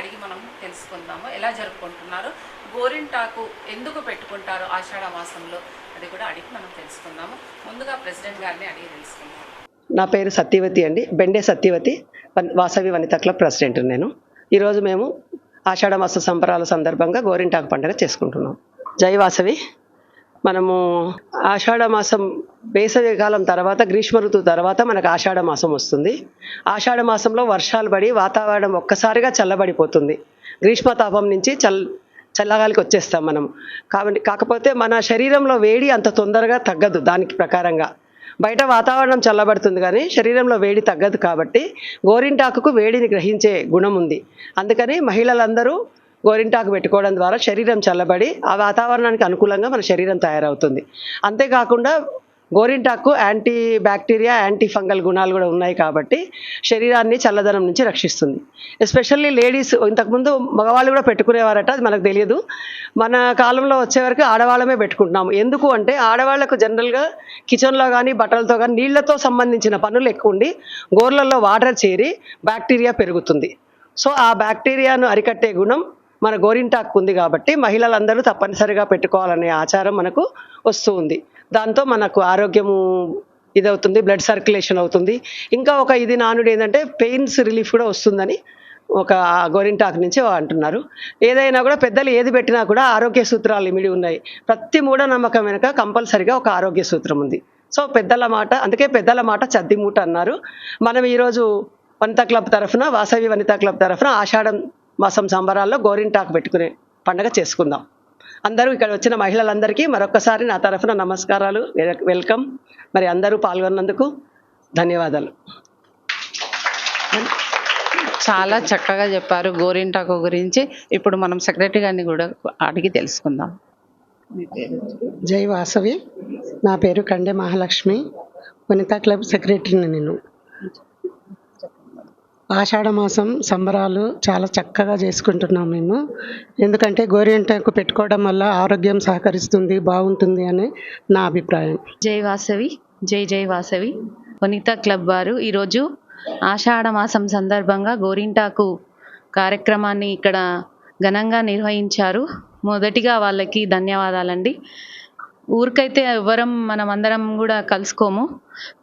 అడిగి మనం తెలుసుకుందాము. ఎలా జరుపుకుంటున్నారు? గోరింటాకు ఎందుకు పెట్టుకుంటారు ఆషాఢ మాసంలో అది కూడా అడిగి మనం తెలుసుకుందాము. ముందుగా ప్రెసిడెంట్ గారిని అడిగి తెలుసుకుందాం నా పేరు సత్యవతి అండి. బెండే సత్యవతి వన్- వాసవి వనిత క్లబ్ ప్రెసిడెంట్ నేను. ఈరోజు మేము ఆషాఢ మాస సంబరాల సందర్భంగా గోరింటాకు పండుగ చేసుకుంటున్నాం. జై వాసవి. మనము ఆషాఢ మాసం వేసవి కాలం తర్వాత గ్రీష్మ ఋతువు తర్వాత మనకు ఆషాఢ మాసం వస్తుంది. ఆషాఢ మాసంలో వర్షాలు పడి వాతావరణం ఒక్కసారిగా చల్లబడిపోతుంది. గ్రీష్మతాపం నుంచి చల్ చల్లగాలికి వచ్చేస్తాం మనం. కాబట్టి కాకపోతే మన శరీరంలో వేడి అంత తొందరగా తగ్గదు దానికి ప్రకారంగా. బయట వాతావరణం చల్లబడుతుంది కానీ శరీరంలో వేడి తగ్గదు కాబట్టి గోరింటాకుకు వేడిని గ్రహించే గుణం ఉంది. అందుకని మహిళలందరూ గోరింటాకు పెట్టుకోవడం ద్వారా శరీరం చల్లబడి ఆ వాతావరణానికి అనుకూలంగా మన శరీరం తయారవుతుంది. అంతేకాకుండా గోరింటాకు యాంటీ బ్యాక్టీరియా యాంటీ ఫంగల్ గుణాలు కూడా ఉన్నాయి కాబట్టి శరీరాన్ని చల్లదనం నుంచి రక్షిస్తుంది. ఎస్పెషల్లీ లేడీస్ ఇంతకుముందు మగవాళ్ళు కూడా పెట్టుకునేవారట అది మనకు తెలియదు. మన కాలంలో వచ్చే వరకు ఆడవాళ్ళమే పెట్టుకుంటున్నాము. ఎందుకు అంటే ఆడవాళ్ళకు జనరల్గా కిచెన్లో కానీ బట్టలతో కానీ నీళ్ళతో సంబంధించిన పనులు ఎక్కువ ఉండి గోర్లలో వాటర్ చేరి బ్యాక్టీరియా పెరుగుతుంది. సో ఆ బ్యాక్టీరియాను అరికట్టే గుణం మన గోరింటాకు ఉంది కాబట్టి మహిళలందరూ తప్పనిసరిగా పెట్టుకోవాలనే ఆచారం మనకు వస్తూ ఉంది. దాంతో మనకు ఆరోగ్యము ఇదవుతుంది బ్లడ్ సర్క్యులేషన్ అవుతుంది. ఇంకా ఒక ఇది నానుడు ఏంటంటే పెయిన్స్ రిలీఫ్ కూడా వస్తుందని ఒక గోరింటాకు నుంచి అంటున్నారు. ఏదైనా కూడా పెద్దలు ఏది పెట్టినా కూడా ఆరోగ్య సూత్రాలు ఇమిడి ఉన్నాయి. ప్రతి మూఢనమ్మకం వెనుక కంపల్సరిగా ఒక ఆరోగ్య సూత్రం ఉంది. సో పెద్దల మాట అందుకే పెద్దల మాట చద్ది మూట అన్నారు. మనం ఈరోజు వనితా క్లబ్ తరఫున వాసవి వనితా క్లబ్ తరఫున ఆషాఢం మాసం సంబరాల్లో గోరింటాకు పెట్టుకునే పండగ చేసుకుందాం. అందరూ ఇక్కడ వచ్చిన మహిళలందరికీ మరొకసారి నా తరఫున నమస్కారాలు. Well- welcome. మరి అందరూ పాల్గొన్నందుకు ధన్యవాదాలు. చాలా చక్కగా చెప్పారు గోరింటాకు గురించి. ఇప్పుడు మనం సెక్రటరీ గారిని కూడా అడిగి తెలుసుకుందాం. జై వాసవి. నా పేరు కండే మహాలక్ష్మి. వనితా క్లబ్ సెక్రటరీని నేను. ఆషాఢమాసం సంబరాలు చాలా చక్కగా చేసుకుంటున్నాం మేము. ఎందుకంటే గోరింటాకు పెట్టుకోవడం వల్ల ఆరోగ్యం సహకరిస్తుంది బాగుంటుంది అని నా అభిప్రాయం. జై వాసవి జై జై వాసవి. వనిత క్లబ్ వారు ఈరోజు ఆషాఢ మాసం సందర్భంగా గోరింటాకు కార్యక్రమాన్ని ఇక్కడ ఘనంగా నిర్వహించారు. మొదటిగా వాళ్ళకి ధన్యవాదాలండి. ఊరికైతే ఎవ్వరం మనం అందరం కూడా కలుసుకోము.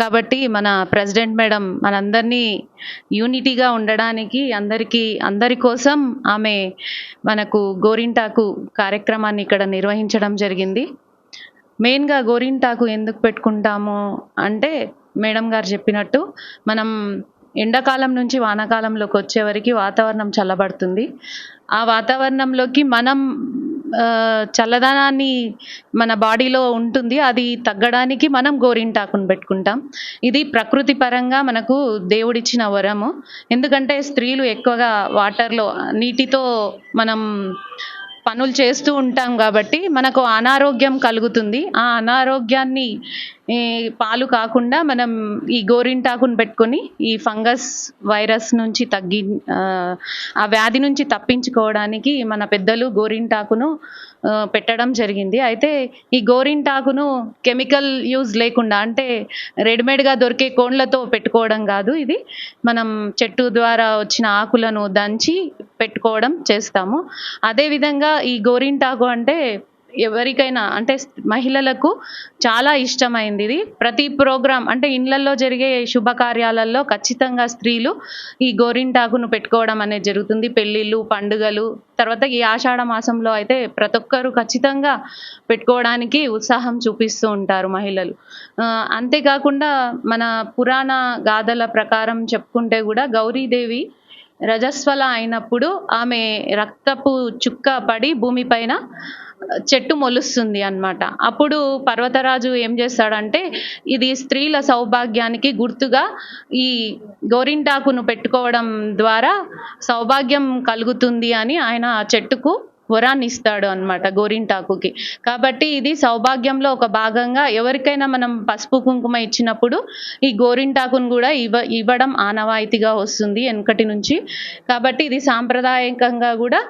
కాబట్టి మన ప్రెసిడెంట్ మేడం మనందరినీ యూనిటీగా ఉండడానికి అందరికీ అందరి కోసం ఆమె మనకు గోరింటాకు కార్యక్రమాన్ని ఇక్కడ నిర్వహించడం జరిగింది. మెయిన్గా గోరింటాకు ఎందుకు పెట్టుకుంటాము అంటే మేడం గారు చెప్పినట్టు మనం ఎండాకాలం నుంచి వానాకాలంలోకి వచ్చేవరకు వాతావరణం చల్లబడుతుంది. ఆ వాతావరణంలోకి మనం చల్లదనాన్ని మన బాడీలో ఉంటుంది అది తగ్గడానికి మనం గోరింటాకును పెట్టుకుంటాం. ఇది ప్రకృతి పరంగా మనకు దేవుడిచ్చిన వరము. ఎందుకంటే స్త్రీలు ఎక్కువగా వాటర్లో నీటితో మనం పనులు చేస్తూ ఉంటాం కాబట్టి మనకు అనారోగ్యం కలుగుతుంది. ఆ అనారోగ్యాన్ని పాలు కాకుండా మనం ఈ గోరింటాకును పెట్టుకొని ఈ ఫంగస్ వైరస్ నుంచి తగ్గి ఆ, వ్యాధి నుంచి తప్పించుకోవడానికి మన పెద్దలు గోరింటాకును పెట్టడం జరిగింది. అయితే ఈ గోరింటాకును కెమికల్ యూజ్ లేకుండా అంటే రెడీమేడ్గా దొరికే కోండ్లతో పెట్టుకోవడం కాదు ఇది. మనం చెట్టు ద్వారా వచ్చిన ఆకులను దంచి పెట్టుకోవడం చేస్తాము. అదేవిధంగా ఈ గోరింటాకు అంటే ఎవరికైనా అంటే మహిళలకు చాలా ఇష్టమైంది ఇది. ప్రతి ప్రోగ్రాం అంటే ఇండ్లలో జరిగే శుభకార్యాలలో ఖచ్చితంగా స్త్రీలు ఈ గోరింటాకును పెట్టుకోవడం అనేది జరుగుతుంది. పెళ్ళిళ్ళు పండుగలు తర్వాత ఈ ఆషాఢ మాసంలో అయితే ప్రతి ఒక్కరు ఖచ్చితంగా పెట్టుకోవడానికి ఉత్సాహం చూపిస్తూ ఉంటారు మహిళలు. అంతేకాకుండా మన పురాణ గాథల ప్రకారం చెప్పుకుంటే కూడా గౌరీదేవి రజస్వల అయినప్పుడు ఆమె రక్తపు చుక్క పడి భూమిపైన చెట్టు మొలుస్తుంది అన్నమాట. అప్పుడు పర్వతరాజు ఏం చేస్తాడంటే ఇది స్త్రీల సౌభాగ్యానికి గుర్తుగా ఈ గోరింటాకును పెట్టుకోవడం ద్వారా సౌభాగ్యం కలుగుతుంది అని ఆయన ఆ చెట్టుకు వరాన్ని ఇస్తాడు అనమాట గోరింటాకుకి. కాబట్టి ఇది సౌభాగ్యంలో ఒక భాగంగా ఎవరికైనా మనం పసుపు కుంకుమ ఇచ్చినప్పుడు ఈ గోరింటాకును కూడా ఇవ్వ ఇవ్వడం ఆనవాయితీగా వస్తుంది వెనకటి నుంచి. కాబట్టి ఇది సాంప్రదాయకంగా కూడా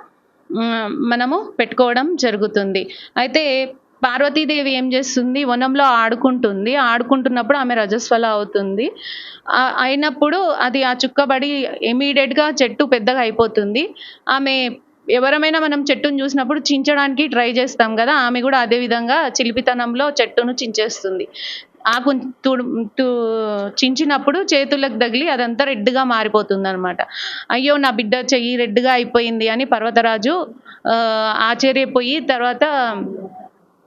మనము పెట్టుకోవడం జరుగుతుంది. అయితే పార్వతీదేవి ఏం చేస్తుంది? వనంలో ఆడుకుంటుంది. ఆడుకుంటున్నప్పుడు ఆమె రజస్వల అవుతుంది. అయినప్పుడు అది ఆ చుక్కబడి ఇమీడియట్గా చెట్టు పెద్దగా అయిపోతుంది. ఆమె ఎవరమైనా మనం చెట్టును చూసినప్పుడు చించడానికి ట్రై చేస్తాం కదా ఆమె కూడా అదే విధంగా చిలిపితనంలో చెట్టును చించేస్తుంది. ఆకు తుడు తు చించినప్పుడు చేతులకు తగిలి అదంతా రెడ్గా మారిపోతుంది అనమాట అయ్యో నా బిడ్డ చెయ్యి రెడ్గా అయిపోయింది అని పర్వతరాజు ఆశ్చర్యపోయి తర్వాత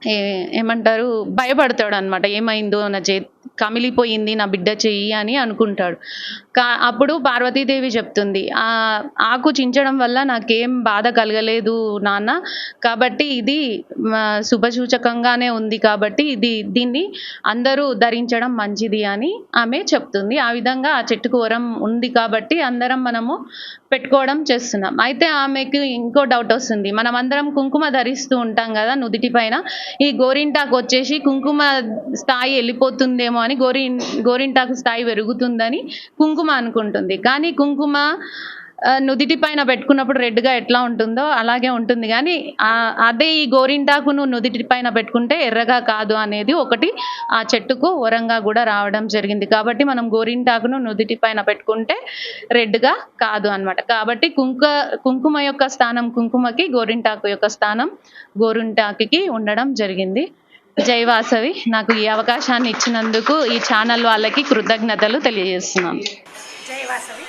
ఏ- ఏమంటారు భయపడతాడు అనమాట ఏమైందో నా చేతి కమిలిపోయింది నా బిడ్డ చెయ్యి అని అనుకుంటాడు. కా అప్పుడు పార్వతీదేవి చెప్తుంది ఆకు చించడం వల్ల నాకేం బాధ కలగలేదు నాన్న. కాబట్టి ఇది శుభసూచకంగానే ఉంది కాబట్టి ఇది దీన్ని అందరూ ధరించడం మంచిది అని ఆమె చెప్తుంది. ఆ విధంగా ఆ చెట్టుకు వరం ఉంది కాబట్టి అందరం మనము పెట్టుకోవడం చేస్తున్నాం. అయితే ఆమెకు ఇంకో డౌట్ వస్తుంది మనం అందరం కుంకుమ ధరిస్తూ ఉంటాం కదా నుదిటి పైన. ఈ గోరింటాకు వచ్చేసి కుంకుమ స్థాయి వెళ్ళిపోతుందేమో అని గోరి గోరింటాకు స్థాయి పెరుగుతుందని కుంకుమ అనుకుంటుంది. కానీ కుంకుమ నుదిటి పైన పెట్టుకున్నప్పుడు రెడ్గా ఎట్లా ఉంటుందో అలాగే ఉంటుంది. కానీ అదే ఈ గోరింటాకును నుదిటి పైన పెట్టుకుంటే ఎర్రగా కాదు అనేది ఒకటి ఆ చెట్టుకు వరంగా కూడా రావడం జరిగింది. కాబట్టి మనం గోరింటాకును నుదిటి పైన పెట్టుకుంటే రెడ్గా కాదు అన్నమాట. కాబట్టి కుంక కుంకుమ యొక్క స్థానం కుంకుమకి గోరింటాకు యొక్క స్థానం గోరింటాకుకి ఉండడం జరిగింది. జై వాసవి. నాకు ఈ అవకాశాన్ని ఇచ్చినందుకు ఈ ఛానల్ వాళ్ళకి కృతజ్ఞతలు తెలియజేస్తున్నాను. జై వాసవి.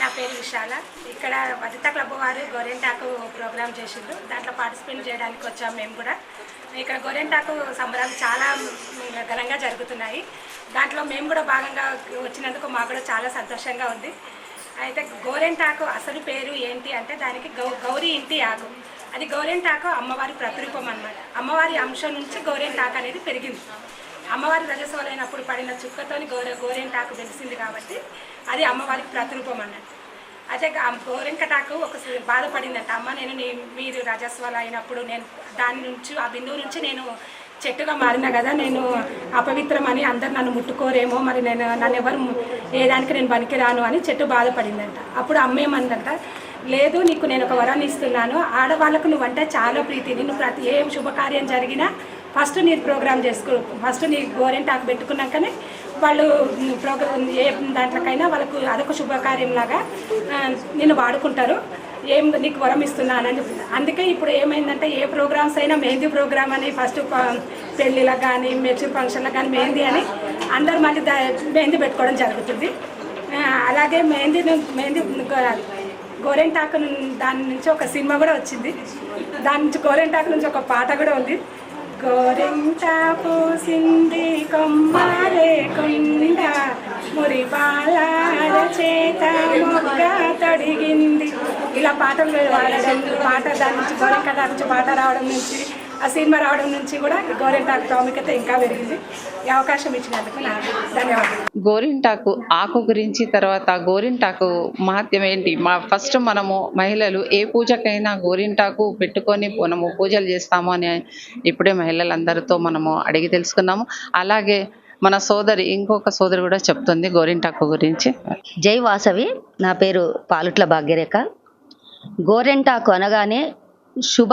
నా పేరు విశాల. ఇక్కడ వదిత క్లబ్ వారు గోరెంటాకు ప్రోగ్రామ్ చేసిండ్రు. దాంట్లో పార్టిసిపేట్ చేయడానికి వచ్చాము మేము కూడా. ఇక్కడ గోరెంటాకు సంబరాలు చాలా ఘనంగా జరుగుతున్నాయి. దాంట్లో మేము కూడా భాగంగా వచ్చినందుకు మాకు కూడా చాలా సంతోషంగా ఉంది. అయితే గోరెంటాకు అసలు పేరు ఏంటి అంటే దానికి గౌ గౌరీ ఇంటి ఆకు. అది గౌరెంటాకు అమ్మవారి ప్రతిరూపం అన్నమాట. అమ్మవారి అంశం నుంచి గోరెంటాకు అనేది పెరిగింది. అమ్మవారి రజస్వలైనప్పుడు పడిన చుక్కతోని గోరె గోరెంటాకు వెలిసింది కాబట్టి అది అమ్మవారికి ప్రతిరూపం అన్నట్టు. అయితే గోరెంకటాకు ఒక బాధపడిందంట. అమ్మ నేను మీరు రజస్వల అయినప్పుడు నేను దాని నుంచి ఆ బిందువు నుంచి నేను చెట్టుగా మారిన కదా నేను అపవిత్రమని అందరు నన్ను ముట్టుకోరేమో మరి నేను నన్ను ఎవరు ఏ దానికి నేను పనికిరాను అని చెట్టు బాధపడిందంట. అప్పుడు అమ్మ ఏమందంట లేదు నీకు నేను ఒక వరాన్ని ఇస్తున్నాను. ఆడవాళ్ళకు నువ్వంటే చాలా ప్రీతి. నిన్ను ప్రతి ఏం శుభకార్యం జరిగినా ఫస్ట్ నీ ప్రోగ్రామ్ చేసుకో ఫస్ట్ నీ గోరెంటాకు పెట్టుకున్నాకనే వాళ్ళు ప్రోగ్రామ్ ఏ దాంట్లోకైనా వాళ్ళకు అదొక శుభకార్యం లాగా నిన్ను వాడుకుంటారు. ఏం నీకు వరం ఇస్తున్నానని చెప్పింది అందుకే ఇప్పుడు ఏమైందంటే ఏ ప్రోగ్రామ్స్ అయినా మెహందీ ప్రోగ్రామ్ అని ఫస్ట్ పెళ్ళిళ్ళకి కానీ మెచ్యూర్ ఫంక్షన్లకు కానీ మెహందీ అని అందరు మళ్ళీ మెహందీ పెట్టుకోవడం జరుగుతుంది. అలాగే మెహందీ మెహందీ గోరెంటాకు దాని నుంచి ఒక సినిమా కూడా వచ్చింది. దాని నుంచి గోరెంటాకు నుంచి ఒక పాట కూడా ఉంది. గోరెంటా పోసింది కొమ్మాలే కొండ మురి బాల చేత మొగ్గ తొడిగింది. ఇలా పాటలు వాడడం పాట దాని నుంచి గోరెంటాకు నుంచి పాట రావడం నుంచి ఆ సినిమా రావడం నుంచి కూడా గోరెంటాకు ప్రాముఖ్యత ఇంకా పెరిగింది. ఈ అవకాశం ఇచ్చినందుకు నాకు ధన్యవాదాలు. గోరింటాకు ఆకు గురించి తర్వాత గోరింటాకు మహత్యం ఏంటి? మా ఫస్ట్ మనము మహిళలు ఏ పూజకైనా గోరింటాకు పెట్టుకొని మనము పూజలు చేస్తాము అని ఇప్పుడే మహిళలందరితో మనము అడిగి తెలుసుకున్నాము. అలాగే మన సోదరి ఇంకొక సోదరి కూడా చెప్తుంది గోరింటాకు గురించి. జై వాసవి నా పేరు పాలుట్ల భాగ్యరేఖ. గోరెంటాకు అనగానే శుభ.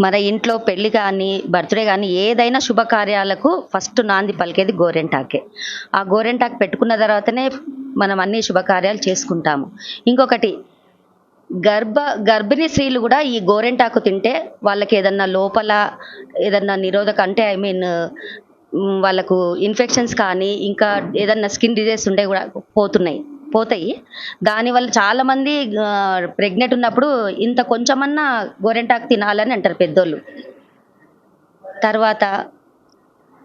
మన ఇంట్లో పెళ్ళి కానీ బర్త్డే కానీ ఏదైనా శుభకార్యాలకు ఫస్ట్ నాంది పలికేది గోరెంటాకే. ఆ గోరెంటాకు పెట్టుకున్న తర్వాతనే మనం అన్ని శుభకార్యాలు చేసుకుంటాము. ఇంకొకటి గర్భ గర్భిణీ స్త్రీలు కూడా ఈ గోరెంటాకు తింటే వాళ్ళకి ఏదన్నా లోపల ఏదన్నా నిరోధక అంటే ఐ మీన్ వాళ్ళకు ఇన్ఫెక్షన్స్ కానీ ఇంకా ఏదన్నా స్కిన్ డిజీజెస్ ఉంటే కూడా పోతున్నాయి. పోతాయి. దానివల్ల చాలామంది ప్రెగ్నెంట్ ఉన్నప్పుడు ఇంత కొంచెమన్నా గోరెంటాకు తినాలని అంటారు పెద్దోళ్ళు. తర్వాత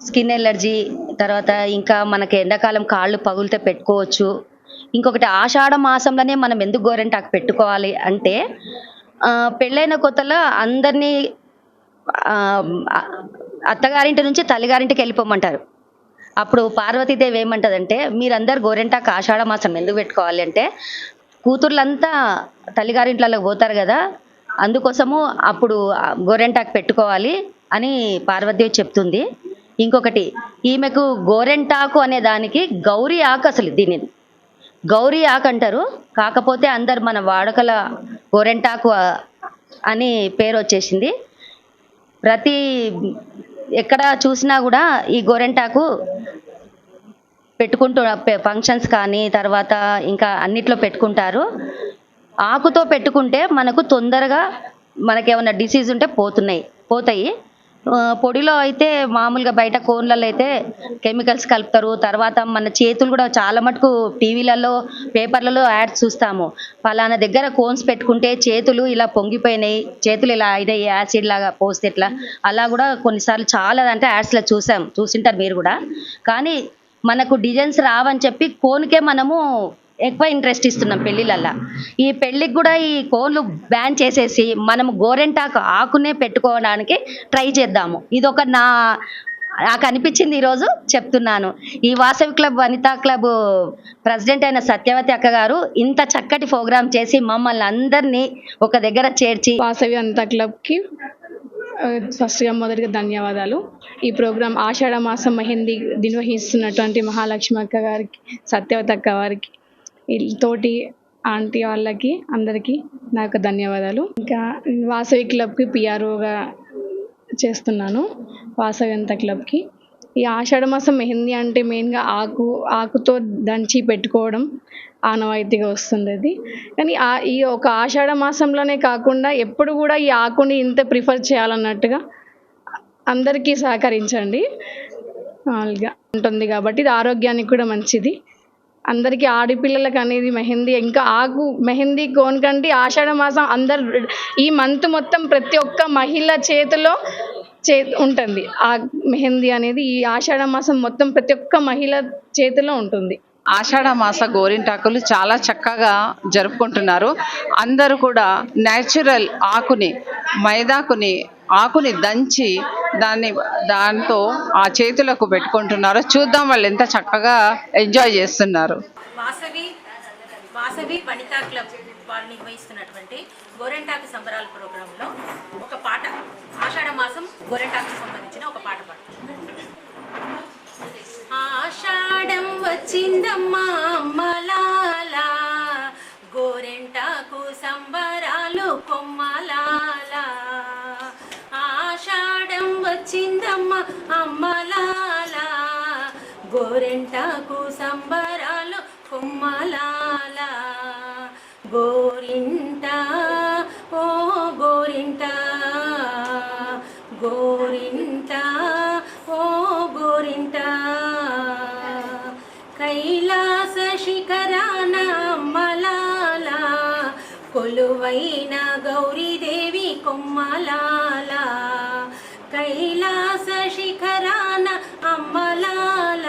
స్కిన్ ఎలర్జీ తర్వాత ఇంకా మనకి ఎండాకాలం కాళ్ళు పగులితే పెట్టుకోవచ్చు. ఇంకొకటి ఆషాఢ మాసంలోనే మనం ఎందుకు గోరెంటాకు పెట్టుకోవాలి అంటే పెళ్ళైన కొత్తలో అందరినీ అత్తగారింటి నుంచి తల్లిగారింటికి వెళ్ళిపోమంటారు. అప్పుడు పార్వతీదేవి ఏమంటదంటే మీరందరు గోరెంటాకు ఆషాఢ మాసం ఎందుకు పెట్టుకోవాలి అంటే కూతుర్లంతా తల్లిగారింట్లలోకి పోతారు కదా అందుకోసము అప్పుడు గోరెంటాకు పెట్టుకోవాలి అని పార్వతీదేవి చెప్తుంది. ఇంకొకటి ఈమెకు గోరెంటాకు అనే దానికి గౌరీ ఆకు అసలు దీని గౌరీ ఆకు అంటారు. కాకపోతే అందరు మన వాడుకల గోరెంటాకు అని పేరు వచ్చేసింది. ప్రతి ఎక్కడ చూసినా కూడా ఈ గోరెంటాకు పెట్టుకుంటూ ఫంక్షన్స్ కానీ తర్వాత ఇంకా అన్నిట్లో పెట్టుకుంటారు. ఆకుతో పెట్టుకుంటే మనకు తొందరగా మనకేమైనా డిసీజ్ ఉంటే పోతున్నాయి పోతాయి. పొడిలో అయితే మామూలుగా బయట కోన్లలో అయితే కెమికల్స్ కలుపుతారు. తర్వాత మన చేతులు కూడా చాలా మటుకు టీవీలలో పేపర్లలో యాడ్స్ చూస్తాము. ఫలానా దగ్గర కోన్స్ పెట్టుకుంటే చేతులు ఇలా పొంగిపోయినాయి. చేతులు ఇలా అయినాయి యాసిడ్ లాగా పోస్తే ఇట్లా అలా కూడా కొన్నిసార్లు చాలా అంటే యాడ్స్లో చూసాం. చూసింటారు మీరు కూడా. కానీ మనకు డిజైన్స్ రావని చెప్పి కోన్కే మనము ఎక్కువ ఇంట్రెస్ట్ ఇస్తున్నాం పెళ్ళిళ్ళల్లో ఈ పెళ్ళికి కూడా ఈ కోన్లు బ్యాన్ చేసేసి మనము గోరెంటాకు ఆకునే పెట్టుకోవడానికి ట్రై చేద్దాము. ఇది ఒక నా నాకు అనిపించింది ఈరోజు చెప్తున్నాను. ఈ Vasavi club Vanita club president అయిన సత్యవతి అక్క గారు ఇంత చక్కటి ప్రోగ్రాం చేసి మమ్మల్ని అందరినీ ఒక దగ్గర చేర్చి వాసవి వనితా క్లబ్కి ఫస్ట్గా మొదటిగా ధన్యవాదాలు. ఈ ప్రోగ్రాం ఆషాఢ మాసం మెహందీ నిర్వహిస్తున్నటువంటి మహాలక్ష్మి అక్క గారికి సత్యవతి అక్క వారికి తోటి ఆంటీ వాళ్ళకి అందరికీ నా యొక్క ధన్యవాదాలు. ఇంకా వాసవి క్లబ్కి పిఆర్ఓగా చేస్తున్నాను వాసవి అంత క్లబ్కి. ఈ ఆషాఢ మాసం మెహందీ అంటే మెయిన్గా ఆకు ఆకుతో దంచి పెట్టుకోవడం ఆనవాయితీగా వస్తుంది అది కానీ ఆ ఈ ఒక ఆషాఢ మాసంలోనే కాకుండా ఎప్పుడు కూడా ఈ ఆకుని ఇంత ప్రిఫర్ చేయాలన్నట్టుగా అందరికీ సహకరించండి. మామూలుగా ఉంటుంది కాబట్టి ఇది ఆరోగ్యానికి కూడా మంచిది. అందరికీ ఆడపిల్లలకు అనేది మెహందీ. ఇంకా ఆకు మెహందీ కోన్ ఆషాఢ మాసం అందరు ఈ మంత్ మొత్తం ప్రతి ఒక్క మహిళ చేతిలో చే ఉంటుంది. ఆ మెహందీ అనేది ఈ ఆషాఢ మాసం మొత్తం ప్రతి ఒక్క మహిళ చేతిలో ఉంటుంది. ఆషాఢ మాస గోరింటాకులు చాలా చక్కగా జరుపుకుంటున్నారు. అందరూ కూడా న్యాచురల్ ఆకుని మైదాకుని ఆకుని దంచి దాన్ని దాంతో ఆ చేతులకు పెట్టుకుంటున్నారు చూద్దాం వాళ్ళు ఎంత చక్కగా ఎంజాయ్ చేస్తున్నారు. వాసవి వాసవి వనితా క్లబ్ వాళ్ళు నిర్వహిస్తున్నటువంటి గోరెంటాకు సంబరాల ప్రోగ్రాంలో ఒక పాట ఆషాఢ మాసం గోరెంటాకు సంబంధించిన ఒక పాట పాడు. ఆషాఢం వచ్చిందమ్మా అమ్మలాల గోరెంటాకు సంబరాలు కొమ్మలాల వచ్చిందమ్మ అమ్మలాల. గోరెంటాకు సంబరాలు కొమ్మలాల. గోరింట ఓ గోరింట. గోరింట ఓ గోరింట. కైలాస శిఖరాన అమ్మలాల. కొలువైన గౌరీదేవి కొమ్మలాలా. కైలాస శిఖరాన అమ్మలాల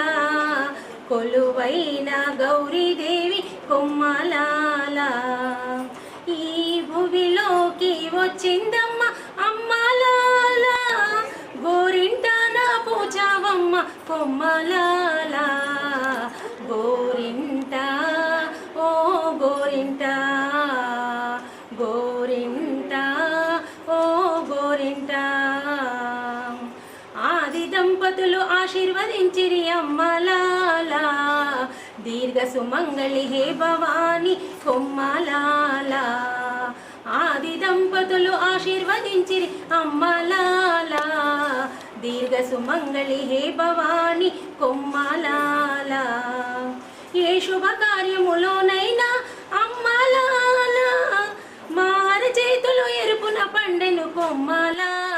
కొలువైన గౌరీదేవి కొమ్మలాల. ఈ భువిలోకి వచ్చిందమ్మ అమ్మలాల గోరింట నా పూజావమ్మ కొమ్మలాల. గోరింట ఓ గోరింటా ఆశీర్వదించిరి దీర్ఘ సుమంగళి హే భవాని కొమ్మలాల. ఆది దంపతులు ఆశీర్వదించిరి అమ్మలాల దీర్ఘ సుమంగళి హే భవాని కొమ్మలాల. ఏ శుభ కార్యములోనైనా అమ్మలాల మార చేతులు ఎరుపున పండెను కొమ్మలాల.